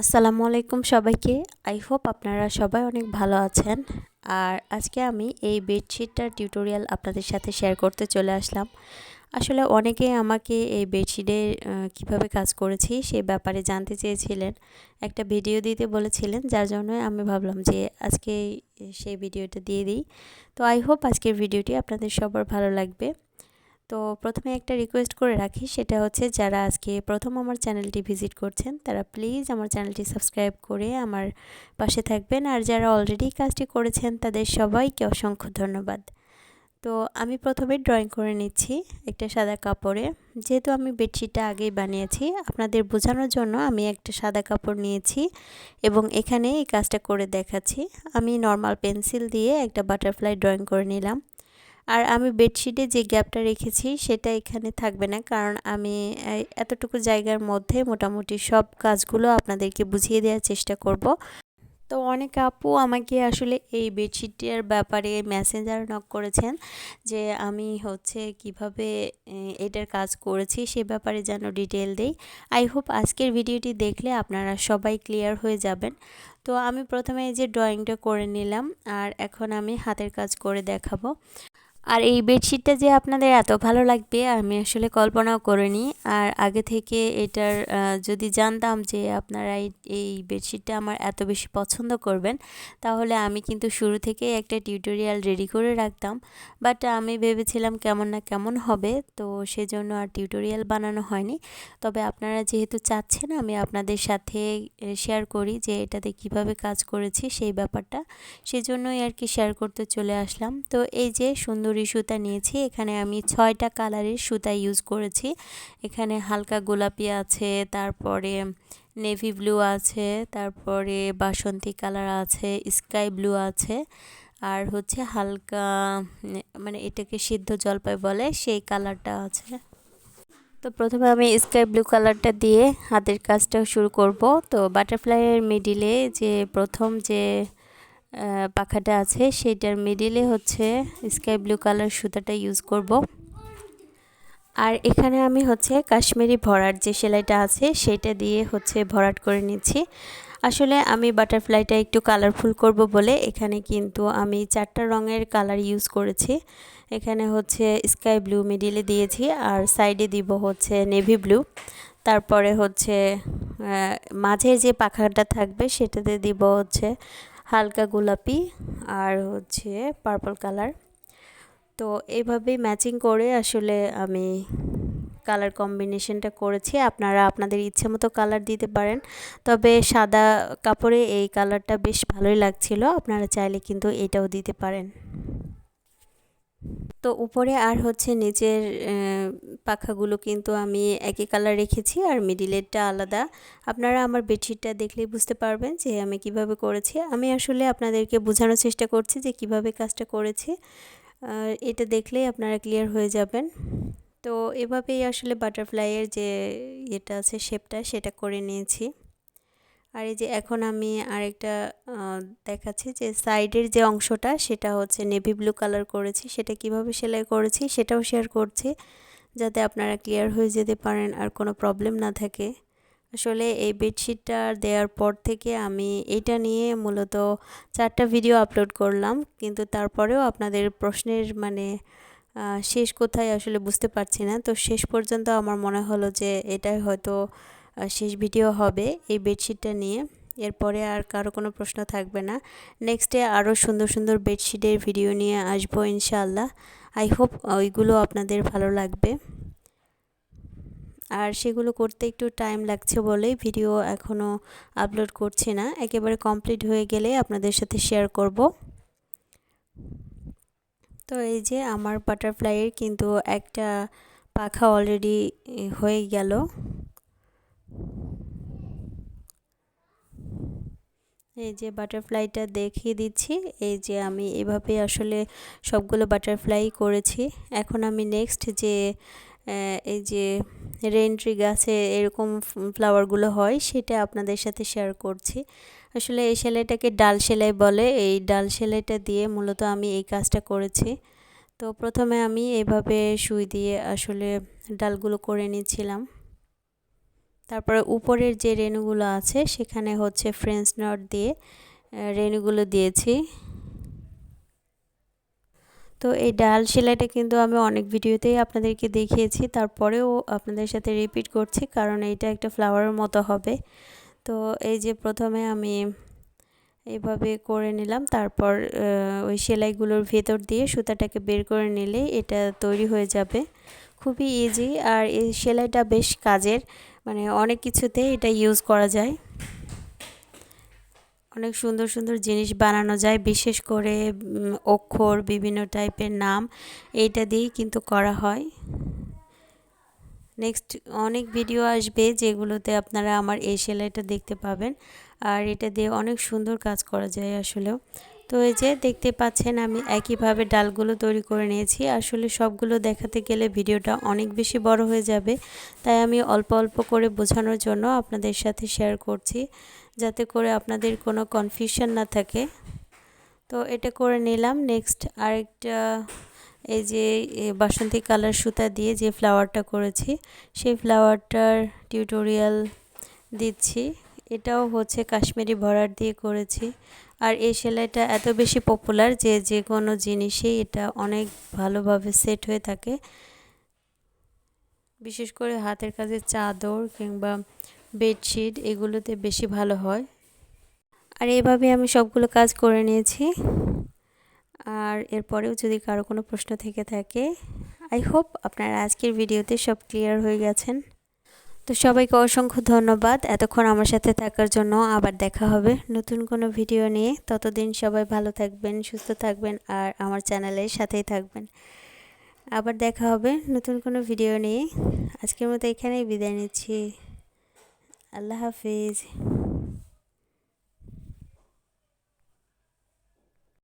আসসালামু আলাইকুম সবাইকে। আই হোপ আপনারা সবাই অনেক ভালো আছেন। আর আজকে আমি এই বেডশিটটার টিউটোরিয়াল আপনাদের সাথে শেয়ার করতে চলে আসলাম। আসলে অনেকে আমাকে এই বেডশিটের কীভাবে কাজ করেছি সে ব্যাপারে জানতে চেয়েছিলেন। একটা ভিডিও দিতে বলেছিলেন, যার জন্য আমি ভাবলাম যে আজকে সেই ভিডিওটা দিয়ে দিই। তো আই হোপ আজকের ভিডিওটি আপনাদের সবার ভালো লাগবে। তো প্রথমে একটা রিকোয়েস্ট করে রাখি, সেটা হচ্ছে যারা আজকে প্রথম আমার চ্যানেলটি ভিজিট করছেন, তারা প্লিজ আমার চ্যানেলটি সাবস্ক্রাইব করে আমার পাশে থাকবেন। আর যারা অলরেডি কাজটি করেছেন, তাদের সবাইকে অসংখ্য ধন্যবাদ। তো আমি প্রথমে ড্রয়িং করে নিচ্ছি একটা সাদা কাপড়ে। যেহেতু আমি বেডশিটটা আগেই বানিয়েছি, আপনাদের বোঝানোর জন্য আমি একটা সাদা কাপড় নিয়েছি এবং এখানে এই কাজটা করে দেখাচ্ছি। আমি নর্মাল পেন্সিল দিয়ে একটা বাটারফ্লাই ড্রয়িং করে নিলাম। আর আমি বেডশিটে যে গ্যাপটা রেখেছি সেটা এখানে থাকবে না। কারণ আমি এতটুকু জায়গার মধ্যে মোটামুটি সব কাজগুলো আপনাদেরকে বুঝিয়ে দেওয়ার চেষ্টা করব। তো অনেক আপু আমাকে আসলে এই বেডশিটের ব্যাপারে মেসেঞ্জার নক করেছেন যে আমি হচ্ছে কীভাবে এটার কাজ করেছি সে ব্যাপারে যেন ডিটেল দেই। আই হোপ আজকের ভিডিওটি দেখলে আপনারা সবাই ক্লিয়ার হয়ে যাবেন। তো আমি প্রথমে এই যে ড্রয়িংটা করে নিলাম আর এখন আমি হাতের কাজ করে দেখাবো। আর এই বেডশিটটা যে আপনাদের এত ভালো লাগবে, আমি আসলে কল্পনাও করিনি। আর আগে থেকে এটার যদি জানতাম যে আপনারা এই বেডশিটটা আমার এত বেশি পছন্দ করবেন, তাহলে আমি কিন্তু শুরু থেকে একটা টিউটোরিয়াল রেডি করে রাখতাম। বাট আমি ভেবেছিলাম কেমন না কেমন হবে, তো সেজন্য আর টিউটোরিয়াল বানানো হয়নি। তবে আপনারা যেহেতু চাচ্ছেন, আমি আপনাদের সাথে শেয়ার করি যে এটাতে কীভাবে কাজ করেছি সেই ব্যাপারটা। সেজন্যই আর কি শেয়ার করতে চলে আসলাম। তো এই যে সুন্দর সুন্দরী সুতা নিয়েছি। এখানে আমি ছয়টা কালারের সুতা ইউজ করেছি। এখানে হালকা গোলাপি আছে, তারপরে নেভি ব্লু আছে, তারপরে বাসন্তী কালার আছে স্কাই ব্লু আছে, আর হচ্ছে হালকা মানে এটাকে সিদ্ধ জলপাই বলে, সেই কালারটা আছে। তো প্রথমে আমি স্কাই ব্লু কালারটা দিয়ে হাতের কাজটা শুরু করব। তো বাটারফ্লাইয়ের মিডিলে যে প্রথম যে পাখাটা আছে। সেটার মিডিলে হচ্ছে স্কাই ব্লু কালার সুতাটা ইউজ করব। আর এখানে আমি হচ্ছে কাশ্মীরি ভরাট যে সেলাইটা আছে, সেটা দিয়ে হচ্ছে ভরাট করে নিচ্ছি। আসলে আমি বাটারফ্লাইটা একটু কালারফুল করব বলে এখানে কিন্তু আমি চারটা রঙের কালার ইউজ করেছি। এখানে হচ্ছে স্কাই ব্লু মিডিলে দিয়েছি আর সাইডে দিব হচ্ছে নেভি ব্লু তারপরে হচ্ছে মাঝে যে পাখাটা থাকবে সেটাতে দিব হচ্ছে হালকা গোলাপি আর হচ্ছে পার্পল কালার তো এইভাবেই ম্যাচিং করে আসলে আমি কালার কম্বিনেশনটা করেছি। আপনারা আপনাদের ইচ্ছে মতো কালার দিতে পারেন। তবে সাদা কাপড়ে এই কালারটা বেশ ভালোই লাগছিল। আপনারা চাইলে কিন্তু এটাও দিতে পারেন। তো উপরে আর হচ্ছে নিচের পাখাগুলো কিন্তু আমি একই কালার রেখেছি আর মিডিলেরটা আলাদা। আপনারা আমার বেডশিটটা দেখলেই বুঝতে পারবেন যে আমি কীভাবে করেছি। আমি আসলে আপনাদেরকে বোঝানোর চেষ্টা করছি যে কীভাবে কাজটা করেছি। এটা দেখলেই আপনারা ক্লিয়ার হয়ে যাবেন। তো এভাবেই আসলে বাটারফ্লাইয়ের যে এটা আছে শেপটা সেটা করে নিয়েছি। আর এই যে এখন আমি আরেকটা দেখাচ্ছি যে সাইডের যে অংশটা সেটা হচ্ছে নেভি ব্লু কালার করেছি। সেটা কীভাবে সেলাই করেছি সেটাও শেয়ার করছি যাতে আপনারা ক্লিয়ার হয়ে যেতে পারেন আর কোনো প্রবলেম না থাকে। আসলে এই বেডশিটটা দেওয়ার পর থেকে আমি এটা নিয়ে মূলত চারটা ভিডিও আপলোড করলাম। কিন্তু তারপরেও আপনাদের প্রশ্নের মানে শেষ কোথায় আসলে বুঝতে পারছি না। তো শেষ পর্যন্ত আমার মনে হলো যে এটাই হয়তো শেষ ভিডিও হবে এই বেডশিটটা নিয়ে। এরপরে আর কারও কোনো প্রশ্ন থাকবে না। নেক্সটে আরও সুন্দর সুন্দর বেডশিটের ভিডিও নিয়ে আসব ইনশাআল্লাহ। আই হোপ ওইগুলো আপনাদের ভালো লাগবে। আর সেগুলো করতে একটু টাইম লাগছে বলে ভিডিও এখনও আপলোড করছি না। একেবারে কমপ্লিট হয়ে গেলে আপনাদের সাথে শেয়ার করব। তো এই যে আমার বাটারফ্লাইয়ের কিন্তু একটা পাখা অলরেডি হয়ে গেল। এই যে বাটারফ্লাইটা দেখিয়ে দিচ্ছি। এই যে আমি এভাবে আসলে সবগুলো বাটারফ্লাই করেছি। এখন আমি নেক্সট যে এই যে রেন্ট্রি গাছে এরকম ফ্লাওয়ারগুলো হয়, সেটা আপনাদের সাথে শেয়ার করছি। আসলে এই সেলাইটাকে ডাল সেলাই বলে। এই ডাল সেলাইটা দিয়ে মূলত আমি এই কাজটা করেছি। তো প্রথমে আমি এভাবে সুই দিয়ে আসলে ডালগুলো করে নিয়েছিলাম তারপরে উপরের যে রেনুগুলো আছে, সেখানে হচ্ছে ফ্রেঞ্চ নট দিয়ে রেনুগুলো দিয়েছি। তো এই ডাল সেলাইটা কিন্তু আমি অনেক ভিডিওতেই আপনাদেরকে দেখিয়েছি, তারপরেও আপনাদের সাথে রিপিট করছি, কারণ এইটা একটা ফ্লাওয়ারের মতো হবে। তো এই যে প্রথমে আমি এইভাবে করে নিলাম, তারপর ওই সেলাইগুলোর ভেতর দিয়ে সুতাটাকে বের করে নিলে এটা তৈরি হয়ে যাবে। খুবই ইজি আর এই সেলাইটা বেশ কাজের। মানে অনেক কিছুতে এটা ইউজ করা যায়। অনেক সুন্দর সুন্দর জিনিস বানানো যায়, বিশেষ করে অক্ষর, বিভিন্ন টাইপের নাম, এইটা দিয়েই কিন্তু করা হয়। নেক্সট অনেক ভিডিও আসবে যেগুলোতে আপনারা আমার এই সেলাইটা দেখতে পাবেন। আর এটা দিয়ে অনেক সুন্দর কাজ করা যায় আসলেও। তো এই যে দেখতে পাচ্ছেন আমি একইভাবে ডালগুলো তৈরি করে নিয়েছি। আসলে সবগুলো দেখাতে গেলে ভিডিওটা অনেক বেশি বড় হয়ে যাবে। তাই আমি অল্প অল্প করে বোঝানোর জন্য আপনাদের সাথে শেয়ার করছি যাতে করে আপনাদের কোনো কনফিউশন না থাকে। তো এটা করে নিলাম। নেক্সট আরেকটা এই যে বাসন্তী কালার সুতা দিয়ে যে ফ্লাওয়ারটা করেছি, সেই ফ্লাওয়ারটার টিউটোরিয়াল দিচ্ছি। এটাও হচ্ছে কাশ্মীরি ভরার দিয়ে করেছি। আর এই সেলাইটা এত বেশি পপুলার যে যে কোনো জিনিসেই এটা অনেক ভালোভাবে সেট হয়ে থাকে। বিশেষ করে হাতের কাজে চাদর কিংবা বেডশিট এগুলোতে বেশি ভালো হয়। আর এইভাবে আমি সবগুলো কাজ করে নিয়েছি। আর এরপরেও যদি কারও কোনো প্রশ্ন থেকে থাকে আই হোপ আপনারা আজকের ভিডিওতে সব ক্লিয়ার হয়ে গেছেন। তো সবাইকে অসংখ্য ধন্যবাদ। এতক্ষণ আমার সাথে থাকার জন্য আবার দেখা হবে নতুন কোনো ভিডিও নিয়ে। ততদিন সবাই ভালো থাকবেন, সুস্থ থাকবেন আর আমার চ্যানেলের সাথেই থাকবেন। আবার দেখা হবে নতুন কোনো ভিডিও নিয়ে। আজকের মতো এখানেই বিদায় নিচ্ছি। আল্লাহ হাফিজ।